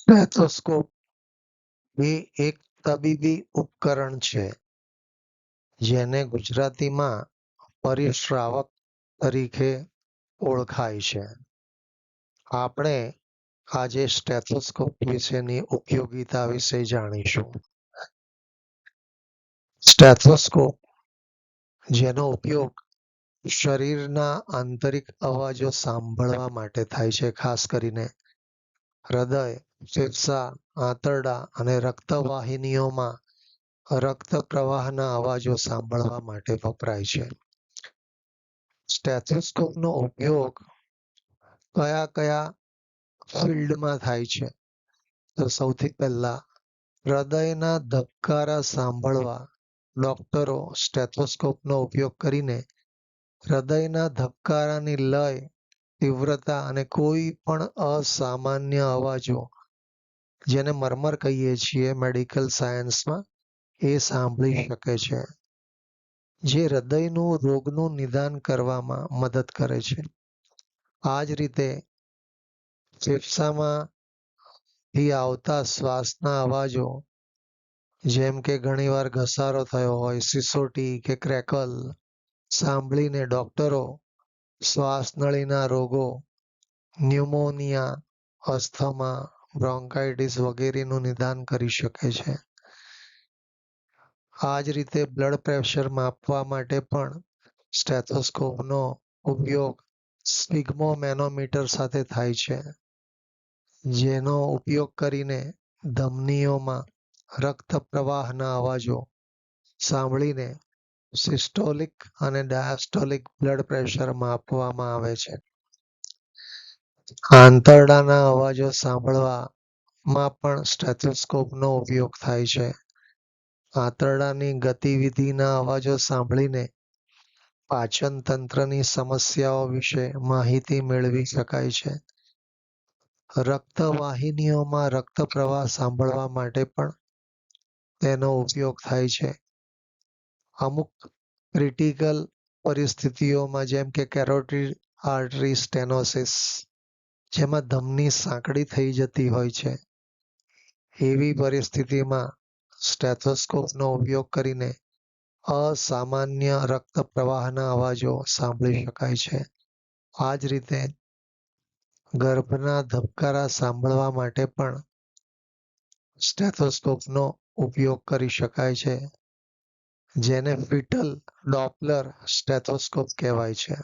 Stethoscope એ એક તબીબી ઉપકરણ છે, જેને ગુજરાતીમાં પરિશ્રાવક તરીકે ઓળખાય છે. આપણે આજે સ્ટેથોસ્કોપ વિશેની ઉપયોગિતા વિશે જાણીશું. સ્ટેથોસ્કોપ, જેનો ઉપયોગ શરીરના આંતરિક અવાજો સાંભળવા માટે થાય છે, ખાસ કરીને હૃદય, ફેફસા, આંતરડા અને રક્તવાહિનીઓમાં રક્ત પ્રવાહના અવાજો સાંભળવા માટે વપરાય છે. સ્ટેથોસ્કોપનો ઉપયોગ કયા કયા ફિલ્ડમાં થાય છે? તો સૌથી પહેલા હૃદયના ધબકારા સાંભળવા ડોક્ટરો સ્ટેથોસ્કોપનો ઉપયોગ કરીને હૃદયના ધબકારાની લય તીવ્રતા અને કોઈ પણ અસામાન્ય અવાજો જેને મરમર કહીએ છીએ મેડિકલ સાયન્સમાં એ સાંભળી શકે છે. જે હૃદયનું રોગનું નિદાન કરવામાં મદદ કરે છે. આ જ રીતે ફેફસામાંથી આવતા શ્વાસના અવાજો જેમ કે ઘણીવાર ઘસારો થયો હોય સિસોટી કે ક્રેકલ સાંભળીને ડોક્ટરો શ્વાસનળીના રોગો, ન્યુમોનિયા, અસ્થમા, બ્રોન્કાઇટિસ વગેરેનું નિદાન કરી શકે છે. આ જ રીતે બ્લડ પ્રેશર માપવા માટે પણ સ્ટેથોસ્કોપનો ઉપયોગ સ્પિગ્મોમેનોમીટર સાથે થાય છે, જેનો ઉપયોગ કરીને ધમનીઓમાં રક્ત પ્રવાહના અવાજો સાંભળીને સિસ્ટોલિક અને ડાયાસ્ટોલિક બ્લડ પ્રેશર માપવામાં આવે છે. આંતરડાના અવાજો સાંભળવામાં પણ સ્ટેથોસ્કોપનો ઉપયોગ થાય છે. આંતરડાની ગતિવિધિના અવાજો સાંભળીને પાચન તંત્રની સમસ્યાઓ વિશે માહિતી મેળવી શકાય છે. રક્તવાહિનીઓમાં રક્ત પ્રવાહ સાંભળવા માટે પણ તેનો ઉપયોગ થાય છે. અમુક ક્રિટિકલ પરિસ્થિતિઓમાં જેમ કે કેરોટિડ આર્ટરી સ્ટેનોસિસ જેમાં ધમની સાંકડી થઈ જતી હોય છે. એવી પરિસ્થિતિમાં સ્ટેથોસ્કોપનો ઉપયોગ કરીને અસામાન્ય રક્ત પ્રવાહના અવાજો સાંભળી શકાય છે. આ જ રીતે ગર્ભના ધબકારા સાંભળવા માટે પણ સ્ટેથોસ્કોપનો ઉપયોગ કરી શકાય છે. જેને ફિટલ ડોપલર સ્ટેથોસ્કોપ કહેવાય છે.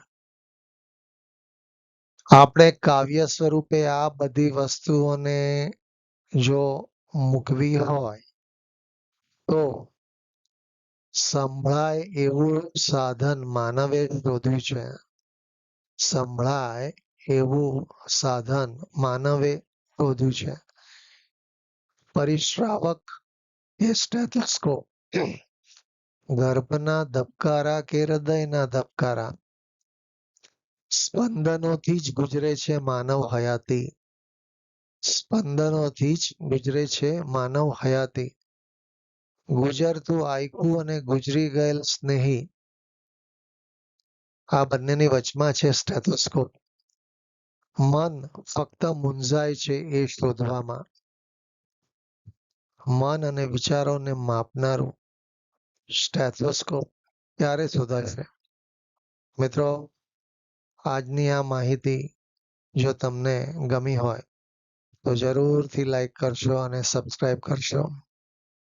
આપણે કાવ્ય સ્વરૂપે આ બધી વસ્તુઓને જો મૂકવી હોય, તો સંભળાય એવું સાધન માનવે શોધ્યું છે. સંભળાય એવું સાધન માનવે શોધ્યું છે. પરિશ્રાવક એ સ્ટેથોસ્કોપ. ગર્ભના ધબકારા કે હૃદયના ધબકારા? સ્પંદનોથી જ ગુજરે છે માનવ હયાતી. સ્પંદનોથી જ ગુજરે છે માનવ હયાતી. ગુજરતું આયકું અને ગુજરી ગયેલ સ્નેહી. આ બંનેની વચમાં છે સ્ટેથોસ્કોપ. મન ફક્ત મૂંઝાય છે એ શોધવામાં. મન અને વિચારોને માપનારું. સ્ટેથોસ્કોપ ક્યારે સુધારશે મિત્રો, આજની આ માહિતી જો તમને ગમી હોય તો જરૂરથી લાઈક કરશો અને સબસ્ક્રાઈબ કરશો.